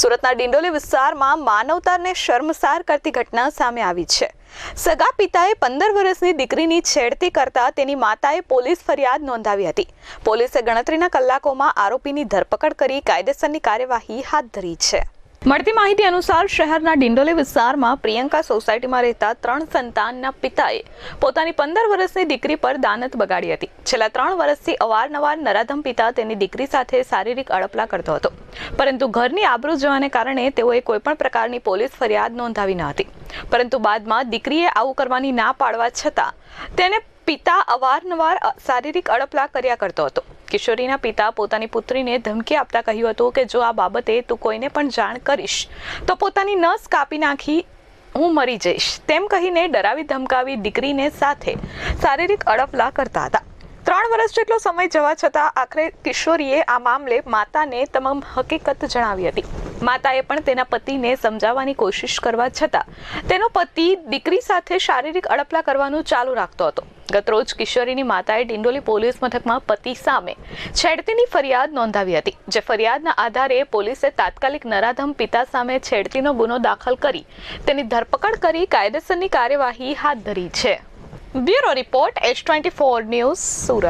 સુરતના ડિંડોલી વિસ્તારમાં માનવતાને શર્મસાર કરતી ઘટના સામે આવી છે. સગા પિતાએ પંદર વર્ષની દીકરીની છેડતી કરતા તેની માતાએ પોલીસ ફરિયાદ નોંધાવી હતી. પોલીસે ગણતરીના કલાકોમાં આરોપીની ધરપકડ કરી કાયદેસરની કાર્યવાહી હાથ ધરી છે. મળતી માહિતી અનુસાર શહેરના ડિંડોલી વિસ્તારમાં પ્રિયંકા સોસાયટીમાં રહેતા ત્રણ સંતાનના પિતાએ પોતાની પંદર વર્ષની દીકરી પર દાનત બગાડી હતી. છેલ્લા ત્રણ વર્ષથી અવારનવાર નરાધમ પિતા તેની દીકરી સાથે શારીરિક અડપલા કરતો હતો. પરંતુ ઘરની આબરૂ જવાને કારણે તેઓએ કોઈપણ પ્રકારની પોલીસ ફરિયાદ નોંધાવી ન હતી. પરંતુ બાદમાં દીકરીએ આવું કરવાની ના પાડવા છતાં તેને પિતા અવારનવાર શારીરિક અડપલા કર્યા કરતો હતો. કિશોરીના પિતા પોતાની પુત્રીને ધમકી આપતા કહ્યું હતું કે, જો આ બાબતે તું કોઈને પણ જાણ કરીશ, તો પોતાની નસ કાપી નાખી હું મરી જઈશ. તેમ કહીને ડરાવી ધમકાવી દીકરીને સાથે શારીરિક અડપલા કરતા હતા. ત્રણ વર્ષ જેટલો સમય જવા છતાં આખરે કિશોરીએ આ મામલે માતાને તમામ હકીકત જણાવી હતી. માતાએ પણ તેના પતિને સમજાવવાની કોશિશ કરવા છતાં તેનો પતિ દીકરી સાથે શારીરિક અડપલા કરવાનું ચાલુ રાખતો હતો. ગતરોજ કિશોરીની માતાએ ડિંડોલી પોલીસ મથકમાં પતિ સામે છેડતીની ફરિયાદ નોંધાવી હતી, જે ફરિયાદના આધારે પોલીસે તાત્કાલિક નરાધમ પિતા સામે છેડતીનો ગુનો દાખલ કરી તેની ધરપકડ કરી કાયદેસરની કાર્યવાહી હાથ ધરી છે. Bureau report H twenty four news Surat